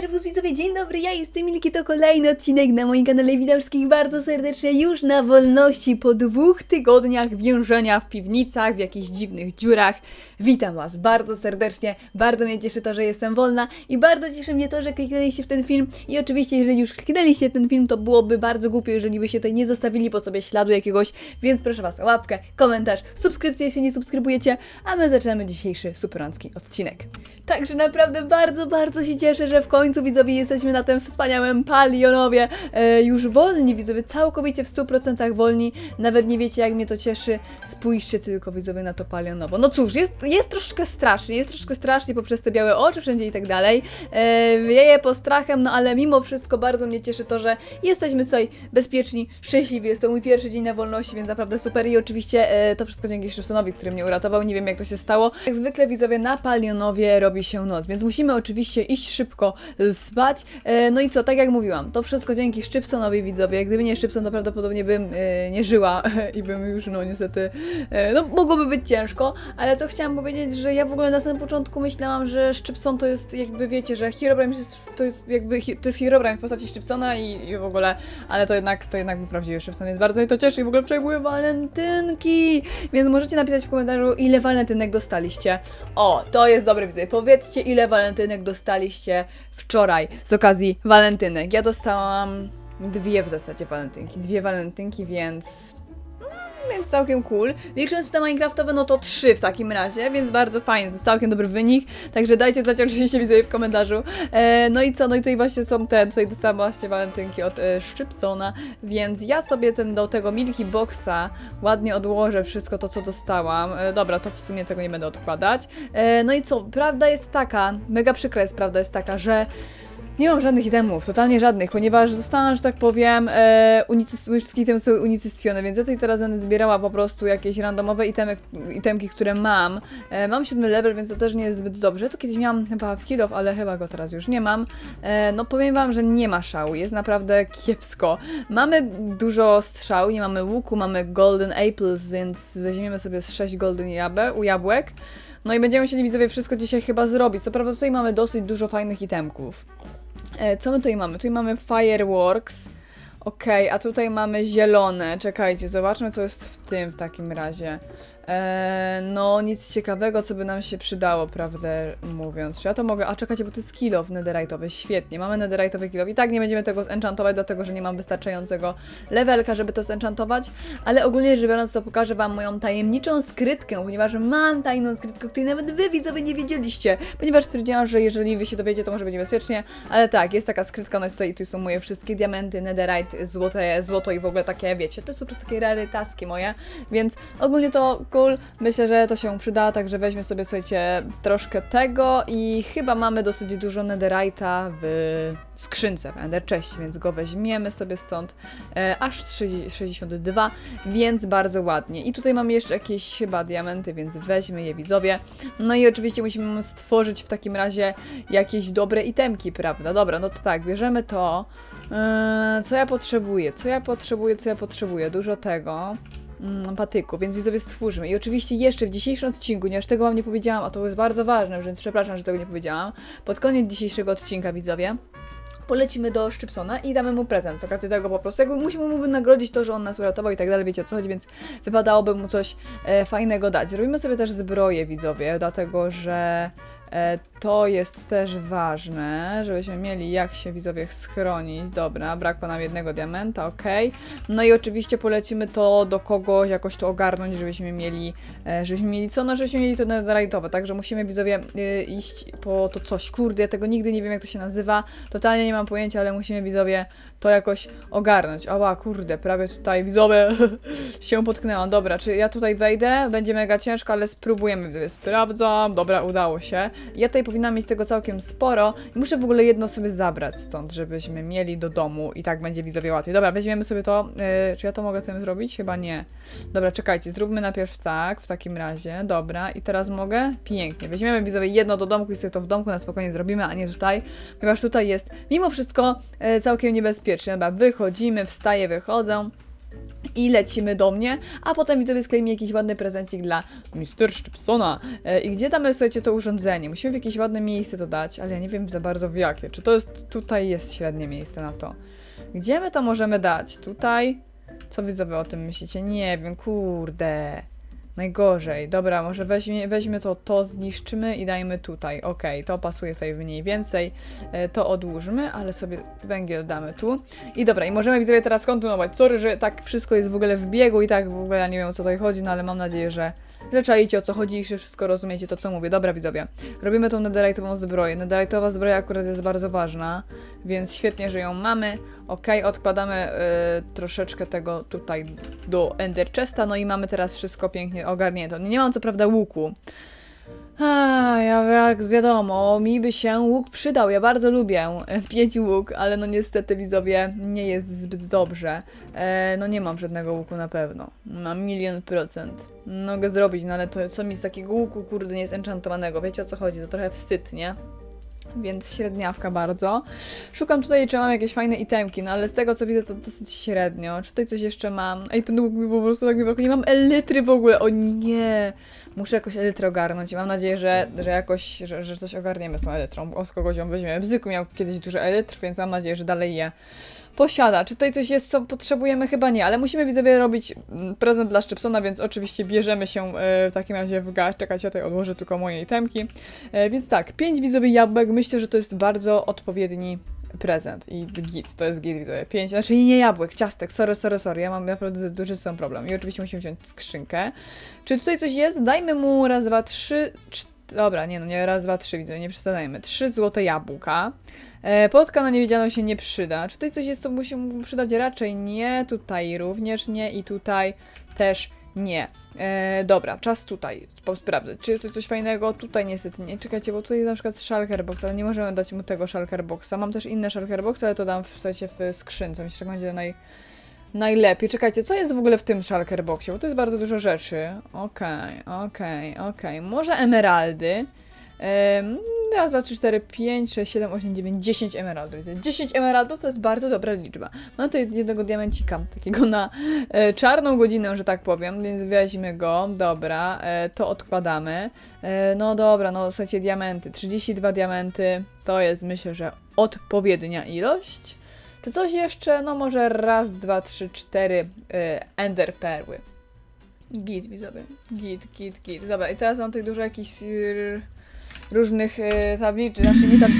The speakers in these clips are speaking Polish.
Serwus widzowie, dzień dobry, ja jestem Milki, to kolejny odcinek na moim kanale. Witam bardzo serdecznie już na wolności po dwóch tygodniach więzienia w piwnicach, w jakichś dziwnych dziurach. Witam Was bardzo serdecznie, bardzo mnie cieszy to, że jestem wolna i bardzo cieszy mnie to, że kliknęliście w ten film i oczywiście jeżeli już kliknęliście w ten film, to byłoby bardzo głupio, jeżeli byście tutaj nie zostawili po sobie śladu jakiegoś, więc proszę Was o łapkę, komentarz, subskrypcję, jeśli nie subskrybujecie, a my zaczynamy dzisiejszy superancki odcinek. Także naprawdę bardzo, bardzo się cieszę, że w końcu widzowie jesteśmy na tym wspaniałym Palionowie. E, już wolni widzowie, całkowicie w 100% wolni. Nawet nie wiecie jak mnie to cieszy. Spójrzcie tylko widzowie na to Palionowo. No cóż, jest, jest troszeczkę strasznie, jest troszeczkę strasznie poprzez te białe oczy wszędzie i tak dalej. E, wieje postrachem, no ale mimo wszystko bardzo mnie cieszy to, że jesteśmy tutaj bezpieczni, szczęśliwi. Jest to mój pierwszy dzień na wolności, więc naprawdę super. I oczywiście e, to wszystko dzięki Szybsonowi, który mnie uratował. Nie wiem jak to się stało. Jak zwykle widzowie na Palionowie robi się noc, więc musimy oczywiście iść szybko spać. E, no i co, tak jak mówiłam, to wszystko dzięki Szczypsonowi widzowie. Gdyby nie Szczypson, to prawdopodobnie bym e, nie żyła i bym już, no niestety, e, no mogłoby być ciężko, ale co chciałam powiedzieć, że ja w ogóle na samym początku myślałam, że Szczypson to jest jakby, wiecie, że Herobrine to jest jakby, to jest Herobrine w postaci Szczypsona i, i w ogóle, ale to jednak, to jednak był prawdziwy Szczypson, więc bardzo mnie to cieszy i w ogóle wczoraj walentynki, więc możecie napisać w komentarzu, ile walentynek dostaliście. O, to jest dobre widzenie. Powiedzcie, ile walentynek dostaliście wczoraj z okazji walentynek. Ja dostałam dwie w zasadzie walentynki. Dwie walentynki, więc. Więc całkiem cool. Licząc te Minecraftowe, no to trzy w takim razie, więc bardzo fajnie, to całkiem dobry wynik. Także dajcie znać oczywiście widzowie w komentarzu. E, no i co, no i tutaj właśnie są te, tutaj dostałam właśnie walentynki od e, Szczypsona, więc ja sobie ten do tego Milky Boxa ładnie odłożę wszystko to, co dostałam. E, dobra, to w sumie tego nie będę odkładać. E, no i co, prawda jest taka, mega przykra jest prawda jest taka, że nie mam żadnych itemów, totalnie żadnych, ponieważ zostałam, że tak powiem, e, wszystkie itemy są unicestwione, więc ja tutaj teraz będę zbierała po prostu jakieś randomowe itemy, itemki, które mam. E, mam siódmy level, więc to też nie jest zbyt dobrze. Tu kiedyś miałam chyba kill ale chyba go teraz już nie mam. E, no powiem wam, że nie ma szału, jest naprawdę kiepsko. Mamy dużo strzał, nie mamy łuku, mamy golden apples, więc weźmiemy sobie z 6 golden jabłek, u jabłek. No i będziemy musieli widzowie wszystko dzisiaj chyba zrobić. Co prawda tutaj mamy dosyć dużo fajnych itemków. E, co my tutaj mamy? Tutaj mamy Fireworks. Okej, a tutaj mamy zielone. Czekajcie, zobaczmy co jest w tym w takim razie. E, no, nic ciekawego, co by nam się przydało, prawdę mówiąc. Czy ja to mogę... A czekajcie, bo to jest kill off netherite'owy. Świetnie, mamy netherite'owy kill off. I tak nie będziemy tego zenchantować, dlatego że nie mam wystarczającego levelka, żeby to zenchantować. Ale ogólnie rzecz biorąc, to pokażę wam moją tajemniczą skrytkę, ponieważ mam tajną skrytkę, której nawet wy widzowie nie wiedzieliście. Ponieważ stwierdziłam, że jeżeli wy się dowiecie, to może będzie bezpiecznie. Ale tak, jest taka skrytka, no jest tutaj, tu są moje wszystkie diamenty, netherite, złote, złoto i w ogóle takie, wiecie, to jest po prostu takie rarytaski moje. Więc ogólnie to cool. Myślę, że to się przyda, także weźmy sobie, słuchajcie, troszkę tego i chyba mamy dosyć dużo netherite'a w skrzynce, w ender chest, więc go weźmiemy sobie stąd e, aż 30 62, więc bardzo ładnie. I tutaj mamy jeszcze jakieś chyba diamenty, więc weźmy je widzowie. No i oczywiście musimy stworzyć w takim razie jakieś dobre itemki, prawda? Dobra, no to tak, bierzemy to. E, co ja potrzebuję? Co ja potrzebuję? Co ja potrzebuję? Dużo tego patyku, więc widzowie stwórzmy. I oczywiście jeszcze w dzisiejszym odcinku, ponieważ tego wam nie powiedziałam, a to jest bardzo ważne, więc przepraszam, że tego nie powiedziałam. Pod koniec dzisiejszego odcinka, widzowie, polecimy do Szczypsona i damy mu prezent z okazji tego po prostu. Jakby musimy mu wynagrodzić to, że on nas uratował i tak dalej, wiecie o co chodzi, więc wypadałoby mu coś e, fajnego dać. Zrobimy sobie też zbroję, widzowie, dlatego że to jest też ważne, żebyśmy mieli jak się widzowie schronić. Dobra, brakło nam jednego diamenta, ok. No i oczywiście polecimy to do kogoś, jakoś to ogarnąć, żebyśmy mieli, e, żebyśmy mieli co? No, żebyśmy mieli to netherite'owe, także musimy widzowie y, iść po to coś. Kurde, ja tego nigdy nie wiem jak to się nazywa, totalnie nie mam pojęcia, ale musimy widzowie to jakoś ogarnąć. Ała, kurde, prawie tutaj widzowie się potknęłam. Dobra, czy ja tutaj wejdę? Będzie mega ciężko, ale spróbujemy. Sprawdzam. Dobra, udało się. Ja tutaj powinnam mieć tego całkiem sporo muszę w ogóle jedno sobie zabrać stąd, żebyśmy mieli do domu i tak będzie widzowie łatwiej. Dobra, weźmiemy sobie to. Yy, czy ja to mogę tym zrobić? Chyba nie. Dobra, czekajcie, zróbmy najpierw tak, w takim razie. Dobra, i teraz mogę? Pięknie. Weźmiemy widzowie jedno do domku i sobie to w domku na spokojnie zrobimy, a nie tutaj, ponieważ tutaj jest mimo wszystko e, całkiem niebezpieczne. Dobra, wychodzimy, wstaję, wychodzę. I lecimy do mnie, a potem widzowie skleimy jakiś ładny prezencik dla Mr. Szczypsona. E, I gdzie tam jest, słuchajcie, to urządzenie? Musimy w jakieś ładne miejsce to dać, ale ja nie wiem za bardzo w jakie. Czy to jest, tutaj jest średnie miejsce na to? Gdzie my to możemy dać? Tutaj? Co widzowie o tym myślicie? Nie wiem, kurde. Najgorzej. Dobra, może weźmie, weźmy to, to zniszczymy i dajmy tutaj. Okej, to pasuje tutaj mniej więcej. E, to odłóżmy, ale sobie węgiel damy tu. I dobra, i możemy widzowie teraz kontynuować. Sorry, że tak wszystko jest w ogóle w biegu i tak w ogóle ja nie wiem o co tutaj chodzi, no ale mam nadzieję, że, że czaicie o co chodzi i że wszystko rozumiecie to co mówię. Dobra widzowie, robimy tą netherite'ową zbroję. Netherite'owa zbroja akurat jest bardzo ważna, więc świetnie, że ją mamy. Ok, odkładamy e, troszeczkę tego tutaj do Ender Chesta, no i mamy teraz wszystko pięknie ogarnięte. Nie mam co prawda łuku. A, ja jak wiadomo, mi by się łuk przydał. Ja bardzo lubię pięć łuk, ale no niestety widzowie nie jest zbyt dobrze. E, no nie mam żadnego łuku na pewno. Mam milion procent. Mogę zrobić, no ale to co mi z takiego łuku, kurde, nie jest enchantowanego. Wiecie o co chodzi? To trochę wstyd, nie? Więc średniawka bardzo. Szukam tutaj, czy mam jakieś fajne itemki, no ale z tego co widzę, to dosyć średnio. Czy tutaj coś jeszcze mam? Ej, ten łuk mi po prostu tak mi brakuje. Nie mam elitry w ogóle, o nie! Muszę jakoś elytrę ogarnąć i mam nadzieję, że, że jakoś, że, że coś ogarniemy z tą elytrą. Od kogoś ją weźmiemy. Bzyku miał kiedyś dużo elytr, więc mam nadzieję, że dalej je posiada. Czy tutaj coś jest, co potrzebujemy? Chyba nie, ale musimy widzowie robić mm, prezent dla Szczypsona, więc oczywiście bierzemy się e, w takim razie w gaz. Czekajcie, ja tutaj odłożę tylko moje itemki. E, więc tak, 5 widzowie jabłek, myślę, że to jest bardzo odpowiedni prezent i git, to jest git widzowie. 5, znaczy nie jabłek, ciastek, sorry, sorry, sorry, ja mam naprawdę duży problem. I oczywiście musimy wziąć skrzynkę. Czy tutaj coś jest? Dajmy mu raz, dwa, trzy, cztery. Dobra, nie no, nie raz, dwa, trzy, widzę, nie przesadzajmy. Trzy złote jabłka. E, Płotka na niewiedzianą się nie przyda. Czy tutaj coś jest, co mu się mógł przydać? Raczej nie. Tutaj również nie i tutaj też nie. E, dobra, czas tutaj sprawdzać. Czy jest tu coś fajnego? Tutaj niestety nie. Czekajcie, bo tutaj na przykład Shulker Box, ale nie możemy dać mu tego Shulker Boxa. Mam też inne Shulker Box, ale to dam w, słuchajcie, w skrzynce. Myślę, że tak będzie naj, najlepiej. Czekajcie, co jest w ogóle w tym Shulker Boxie? Bo to jest bardzo dużo rzeczy. Okej, okej, okej. Może emeraldy. Raz, dwa, trzy, cztery, pięć, sześć, siedem, osiem, dziewięć, dziesięć emeraldów. 10 emeraldów to jest bardzo dobra liczba. Mam tutaj jednego diamencika, takiego na e, czarną godzinę, że tak powiem, więc weźmy go. Dobra, e, to odkładamy. E, no dobra, no słuchajcie, diamenty. 32 diamenty to jest myślę, że odpowiednia ilość. Czy coś jeszcze? No może raz, dwa, trzy, cztery e, ender perły. Git, widzowie. Git, git, git. Dobra, i teraz mam tutaj dużo jakichś yy, różnych yy, tabliczek, znaczy nie tab...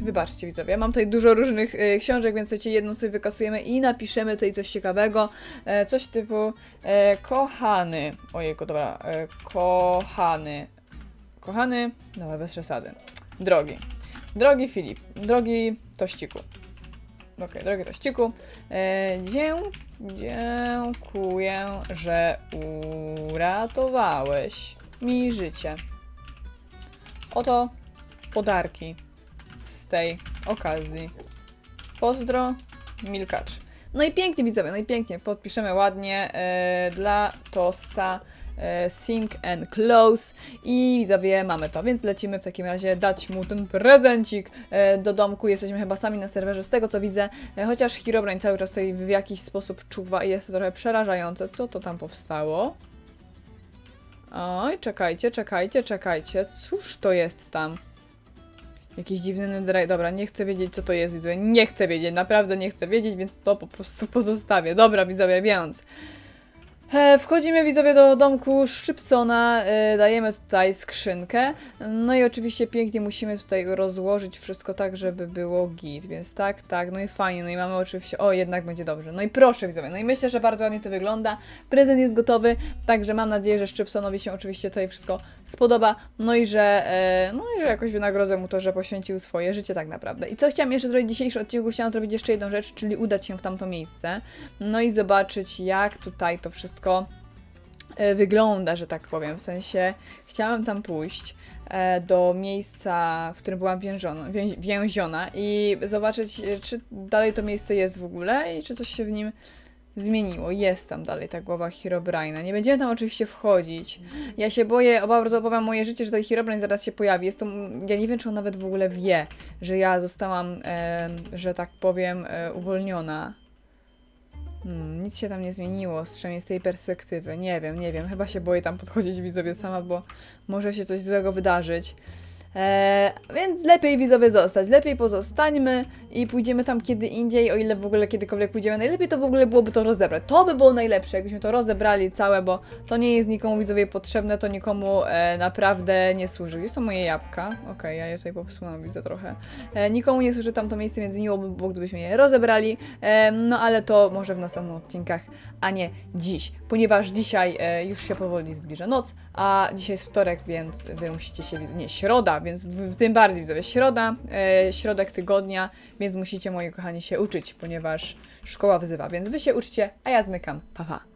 Wybaczcie widzowie, mam tutaj dużo różnych yy, książek, więc słuchajcie, jedną sobie wykasujemy i napiszemy tutaj coś ciekawego. E, coś typu e, kochany. Ojejku, dobra. E, kochany. Kochany. Dobra, bez przesady. Drogi. Drogi Filip. Drogi Tościku. Okej, drogi Tościku. E, dziękuję, że uratowałeś mi życie. Oto podarki z tej okazji. Pozdro, Milkacz. No i pięknie widzowie, no i pięknie, podpiszemy ładnie e, dla Tosta e, Sing and Close i widzowie mamy to, więc lecimy w takim razie dać mu ten prezencik e, do domku, jesteśmy chyba sami na serwerze z tego co widzę, e, chociaż Herobrine cały czas tutaj w jakiś sposób czuwa i jest to trochę przerażające, co to tam powstało? Oj, czekajcie, czekajcie, czekajcie, cóż to jest tam? Jakiś dziwny netherite. Dobra, nie chcę wiedzieć, co to jest, widzowie. Nie chcę wiedzieć, naprawdę nie chcę wiedzieć, więc to po prostu pozostawię. Dobra, widzowie, więc. E, wchodzimy, widzowie, do domku Szczypsona. E, dajemy tutaj skrzynkę. No i oczywiście pięknie musimy tutaj rozłożyć wszystko tak, żeby było git. Więc tak, tak, no i fajnie. No i mamy oczywiście. O, jednak będzie dobrze. No i proszę, widzowie. No i myślę, że bardzo ładnie to wygląda. Prezent jest gotowy, także mam nadzieję, że Szczypsonowi się oczywiście tutaj wszystko spodoba. No i że, e, no i że jakoś wynagrodzę mu to, że poświęcił swoje życie tak naprawdę. I co chciałam jeszcze zrobić w dzisiejszym odcinku? Chciałam zrobić jeszcze jedną rzecz, czyli udać się w tamto miejsce. No i zobaczyć, jak tutaj to wszystko e, wygląda, że tak powiem. W sensie chciałam tam pójść e, do miejsca, w którym byłam więziona, wię, więziona i zobaczyć, e, czy dalej to miejsce jest w ogóle i czy coś się w nim zmieniło. Jest tam dalej ta głowa Herobrine'a. Nie będziemy tam oczywiście wchodzić. Ja się boję, bardzo obawiam moje życie, że ten Herobrine zaraz się pojawi. Jest to, ja nie wiem, czy on nawet w ogóle wie, że ja zostałam, e, że tak powiem, e, uwolniona. Hmm, nic się tam nie zmieniło, przynajmniej z tej perspektywy. Nie wiem, nie wiem. Chyba się boję tam podchodzić widzowie sama, bo może się coś złego wydarzyć. Eee, więc lepiej widzowie zostać, lepiej pozostańmy i pójdziemy tam kiedy indziej, o ile w ogóle kiedykolwiek pójdziemy. Najlepiej to w ogóle byłoby to rozebrać. To by było najlepsze, jakbyśmy to rozebrali całe, bo to nie jest nikomu widzowie potrzebne, to nikomu e, naprawdę nie służy. Gdzie są moje jabłka? Okej, ja je tutaj popsułam, widzę trochę. E, nikomu nie służy tam to miejsce, więc miło by było, gdybyśmy je rozebrali. E, no ale to może w następnych odcinkach, a nie dziś, ponieważ dzisiaj e, już się powoli zbliża noc, a dzisiaj jest wtorek, więc wy musicie się, widzę, nie, środa, więc w, tym bardziej widzowie, środa, e, środek tygodnia, więc musicie moi kochani się uczyć, ponieważ szkoła wzywa, więc wy się uczcie, a ja zmykam, pa pa.